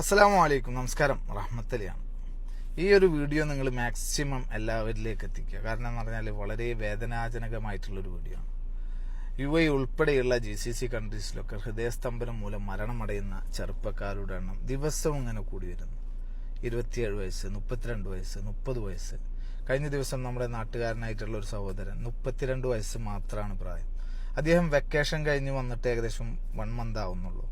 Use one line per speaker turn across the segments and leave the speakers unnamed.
അസ്സലാമു അലൈക്കും നമസ്കാരം. റഹ്മത്തലിയാണ്. ഈ ഒരു വീഡിയോ നിങ്ങൾ മാക്സിമം എല്ലാവരിലേക്ക് എത്തിക്കുക കാരണം എന്ന് പറഞ്ഞാൽ വളരെ വേദനാജനകമായിട്ടുള്ളൊരു വീഡിയോ ആണ്. യു എ ഉൾപ്പെടെയുള്ള ജി സി സി കൺട്രീസിലൊക്കെ ഹൃദയസ്തംഭനം മൂലം മരണമടയുന്ന ചെറുപ്പക്കാരുടെ എണ്ണം ദിവസവും ഇങ്ങനെ കൂടി വരുന്നു. ഇരുപത്തിയേഴ് വയസ്സ് മുപ്പത്തിരണ്ട് വയസ്സ് മുപ്പത് വയസ്സ്. കഴിഞ്ഞ ദിവസം നമ്മുടെ നാട്ടുകാരനായിട്ടുള്ള ഒരു സഹോദരൻ മുപ്പത്തിരണ്ട് വയസ്സ് മാത്രമാണ് പ്രായം. അദ്ദേഹം വെക്കേഷൻ കഴിഞ്ഞ് വന്നിട്ട് ഏകദേശം വൺ മന്ത് ആവുന്നുള്ളൂ.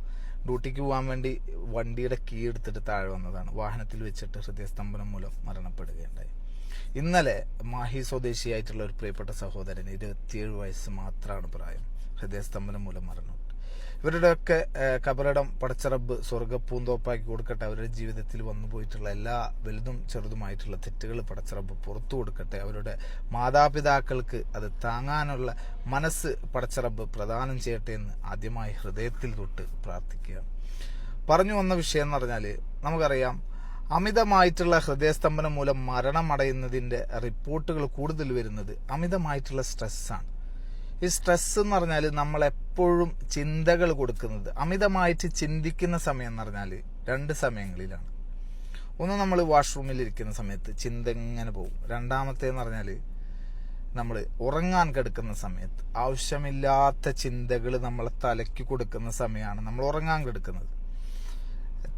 ഡ്യൂട്ടിക്ക് പോകാൻ വേണ്ടി വണ്ടിയുടെ കീ എടുത്തിട്ട് താഴെ വന്നതാണ്. വാഹനത്തിൽ വെച്ചിട്ട് ഹൃദയസ്തംഭനം മൂലം മരണപ്പെടുകയുണ്ടായി. ഇന്നലെ മാഹി സ്വദേശിയായിട്ടുള്ള ഒരു പ്രിയപ്പെട്ട സഹോദരൻ ഇരുപത്തിയേഴ് വയസ്സ് മാത്രമാണ് പ്രായം. ഹൃദയസ്തംഭനം മൂലം മരണപ്പെട്ടു ഇവരുടെയൊക്കെ കബറിടം പടച്ചറബ് സ്വർഗപ്പൂന്തോപ്പാക്കി കൊടുക്കട്ടെ. അവരുടെ ജീവിതത്തിൽ വന്നു പോയിട്ടുള്ള എല്ലാ വലുതും ചെറുതുമായിട്ടുള്ള തെറ്റുകൾ പടച്ചറബ് പുറത്തു കൊടുക്കട്ടെ. അവരുടെ മാതാപിതാക്കൾക്ക് അത് താങ്ങാനുള്ള മനസ്സ് പടച്ചറബ് പ്രദാനം ചെയ്യട്ടെ എന്ന് ആദ്യമായി ഹൃദയത്തിൽ തൊട്ട് പ്രാർത്ഥിക്കുകയാണ് പറഞ്ഞു വന്ന വിഷയം എന്ന് പറഞ്ഞാൽ നമുക്കറിയാം അമിതമായിട്ടുള്ള ഹൃദയസ്തംഭനം മൂലം മരണമടയുന്നതിന്റെ റിപ്പോർട്ടുകൾ കൂടുതൽ വരുന്നത് അമിതമായിട്ടുള്ള സ്ട്രെസ്സാണ്. ഈ സ്ട്രെസ് എന്ന് പറഞ്ഞാൽ നമ്മൾ എപ്പോഴും ചിന്തകൾ കൊടുക്കുന്നത്. അമിതമായിട്ട് ചിന്തിക്കുന്ന സമയം എന്ന് പറഞ്ഞാൽ രണ്ട് സമയങ്ങളിലാണ്. ഒന്ന് നമ്മൾ വാഷ്റൂമിൽ ഇരിക്കുന്ന സമയത്ത് ചിന്ത ഇങ്ങനെ പോകും. രണ്ടാമത്തേന്ന് പറഞ്ഞാൽ നമ്മൾ ഉറങ്ങാൻ കിടക്കുന്ന സമയത്ത് ആവശ്യമില്ലാത്ത ചിന്തകൾ നമ്മളെ തലയ്ക്ക് കൊടുക്കുന്ന സമയമാണ് നമ്മൾ ഉറങ്ങാൻ കിടക്കുന്നത്.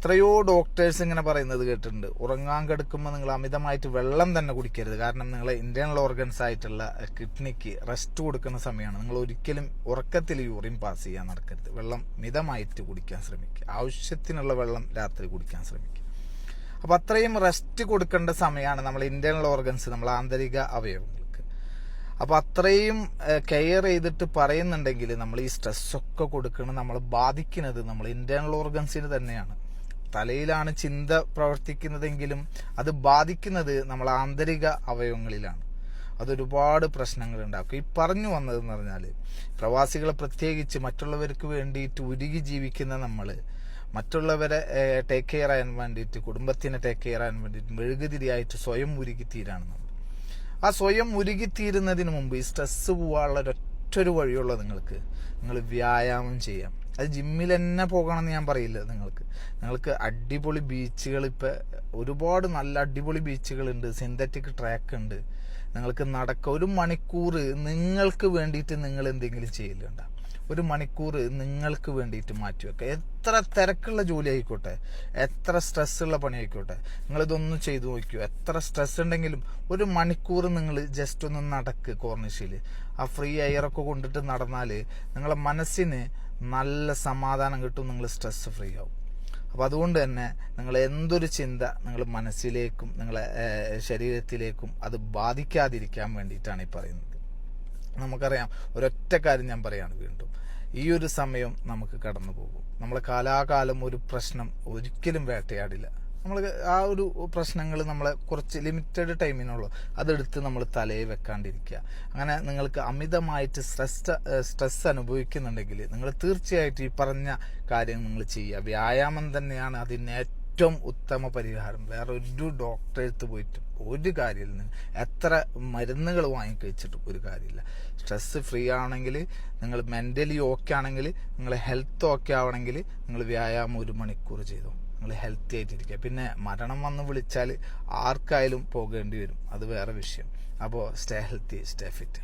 എത്രയോ ഡോക്ടേഴ്സ് ഇങ്ങനെ പറയുന്നത് കേട്ടിട്ടുണ്ട്. ഉറങ്ങാൻ കിടക്കുമ്പോൾ നിങ്ങൾ അമിതമായിട്ട് വെള്ളം തന്നെ കുടിക്കരുത്. കാരണം നിങ്ങളെ ഇന്റേണൽ ഓർഗൻസ് ആയിട്ടുള്ള കിഡ്നിക്ക് റെസ്റ്റ് കൊടുക്കുന്ന സമയമാണ്. നിങ്ങൾ ഒരിക്കലും ഉറക്കത്തിൽ യൂറിൻ പാസ് ചെയ്യാൻ നടക്കരുത്. വെള്ളം മിതമായിട്ട് കുടിക്കാൻ ശ്രമിക്കുക. ആവശ്യത്തിനുള്ള വെള്ളം രാത്രി കുടിക്കാൻ ശ്രമിക്കുക. അപ്പം അത്രയും റെസ്റ്റ് കൊടുക്കേണ്ട സമയമാണ് നമ്മൾ ഇന്റേണൽ ഓർഗൻസ് നമ്മൾ ആന്തരിക അവയവങ്ങൾക്ക്. അപ്പം അത്രയും കെയർ ചെയ്തിട്ട് പറയുന്നുണ്ടെങ്കിൽ നമ്മൾ ഈ സ്ട്രെസ്സൊക്കെ കൊടുക്കുന്നത് നമ്മൾ ബാധിക്കുന്നത് നമ്മൾ ഇന്റേണൽ ഓർഗൻസിന് തന്നെയാണ്. തലയിലാണ് ചിന്ത പ്രവർത്തിക്കുന്നതെങ്കിലും അത് ബാധിക്കുന്നത് നമ്മൾ ആന്തരിക അവയവങ്ങളിലാണ്. അതൊരുപാട് പ്രശ്നങ്ങൾ ഉണ്ടാക്കും. ഈ പറഞ്ഞു വന്നതെന്ന് പറഞ്ഞാൽ പ്രവാസികളെ പ്രത്യേകിച്ച് മറ്റുള്ളവർക്ക് വേണ്ടിയിട്ട് ഉരുകി ജീവിക്കുന്ന നമ്മൾ മറ്റുള്ളവരെ ടേക്ക് കെയർ ചെയ്യാൻ വേണ്ടിയിട്ട് കുടുംബത്തിനെ ടേക്ക് കെയർ ചെയ്യാൻ വേണ്ടിയിട്ട് മെഴുകുതിരിയായിട്ട് സ്വയം ഉരുകിത്തീരാണ് നമ്മൾ ആ സ്വയം ഉരുകിത്തീരുന്നതിന് മുമ്പ് ഈ സ്ട്രെസ് പോകാനുള്ള ഒരൊറ്റൊരു വഴിയുള്ള നിങ്ങൾക്ക്. നിങ്ങൾ വ്യായാമം ചെയ്യാം. അത് ജിമ്മിൽ തന്നെ പോകണം എന്ന് ഞാൻ പറയില്ല നിങ്ങൾക്ക്. നിങ്ങൾക്ക് അടിപൊളി ബീച്ചുകൾ ഇപ്പം ഒരുപാട് നല്ല അടിപൊളി ബീച്ചുകളുണ്ട് സിന്തറ്റിക് ട്രാക്ക് ഉണ്ട്. നിങ്ങൾക്ക് നടക്ക ഒരു മണിക്കൂർ നിങ്ങൾക്ക് വേണ്ടിയിട്ട് നിങ്ങൾ എന്തെങ്കിലും ചെയ്യലുണ്ട? ഒരു മണിക്കൂർ നിങ്ങൾക്ക് വേണ്ടിയിട്ട് മാറ്റി വെക്കുക എത്ര തിരക്കുള്ള ജോലി ആയിക്കോട്ടെ എത്ര സ്ട്രെസ്സുള്ള പണി ആയിക്കോട്ടെ നിങ്ങളിതൊന്നും ചെയ്തു നോക്കിയോ? എത്ര സ്ട്രെസ് ഉണ്ടെങ്കിലും ഒരു മണിക്കൂർ നിങ്ങൾ ജസ്റ്റ് ഒന്ന് നടക്ക് കോർണിഷയിൽ ആ ഫ്രീ എയറൊക്കെ കൊണ്ടിട്ട് നടന്നാൽ നിങ്ങളെ മനസ്സിന് നല്ല സമാധാനം കിട്ടും നിങ്ങൾ സ്ട്രെസ് ഫ്രീ ആവും. അപ്പോൾ അതുകൊണ്ട് തന്നെ നിങ്ങൾ എന്തൊരു ചിന്ത നിങ്ങൾ മനസ്സിലേക്കും നിങ്ങളെ ശരീരത്തിലേക്കും അത് ബാധിക്കാതിരിക്കാൻ വേണ്ടിയിട്ടാണ് ഈ പറയുന്നത്. നമുക്കറിയാം ഒരൊറ്റ കാര്യം ഞാൻ പറയാണ് വീണ്ടും. ഈ ഒരു സമയം നമുക്ക് കടന്നു പോകും നമ്മൾ കാലാകാലം ഒരു പ്രശ്നം ഒരിക്കലും വേട്ടയാടില്ല. നമ്മൾ ആ ഒരു പ്രശ്നങ്ങൾ നമ്മളെ കുറച്ച് ലിമിറ്റഡ് ടൈമിനുള്ളൂ അതെടുത്ത് നമ്മൾ തലയിൽ വെക്കാണ്ടിരിക്കുക. അങ്ങനെ നിങ്ങൾക്ക് അമിതമായിട്ട് സ്ട്രെസ് സ്ട്രെസ് അനുഭവിക്കുന്നുണ്ടെങ്കിൽ നിങ്ങൾ തീർച്ചയായിട്ടും ഈ പറഞ്ഞ കാര്യം നിങ്ങൾ ചെയ്യുക. വ്യായാമം തന്നെയാണ് അതിന് ഏറ്റവും ഉത്തമ പരിഹാരം. വേറെ ഒരു ഡോക്ടറെടുത്ത് പോയിട്ട് ഒരു കാര്യമില്ല എത്ര മരുന്നുകൾ വാങ്ങിക്കഴിച്ചിട്ടും ഒരു കാര്യമില്ല. സ്ട്രെസ് ഫ്രീ ആണെങ്കിൽ നിങ്ങൾ മെന്റലി ഓക്കെ ആണെങ്കിൽ നിങ്ങൾ ഹെൽത്ത് ഓക്കെ ആവണമെങ്കിൽ നിങ്ങൾ വ്യായാമം ഒരു മണിക്കൂർ ചെയ്തു നിങ്ങൾ ഹെൽത്തി ആയിട്ടിരിക്കുക. പിന്നെ മരണം വന്ന് വിളിച്ചാൽ ആർക്കായാലും പോകേണ്ടി വരും. അത് വേറെ വിഷയം. അപ്പോൾ സ്റ്റേ ഹെൽത്തി സ്റ്റേ ഫിറ്റ്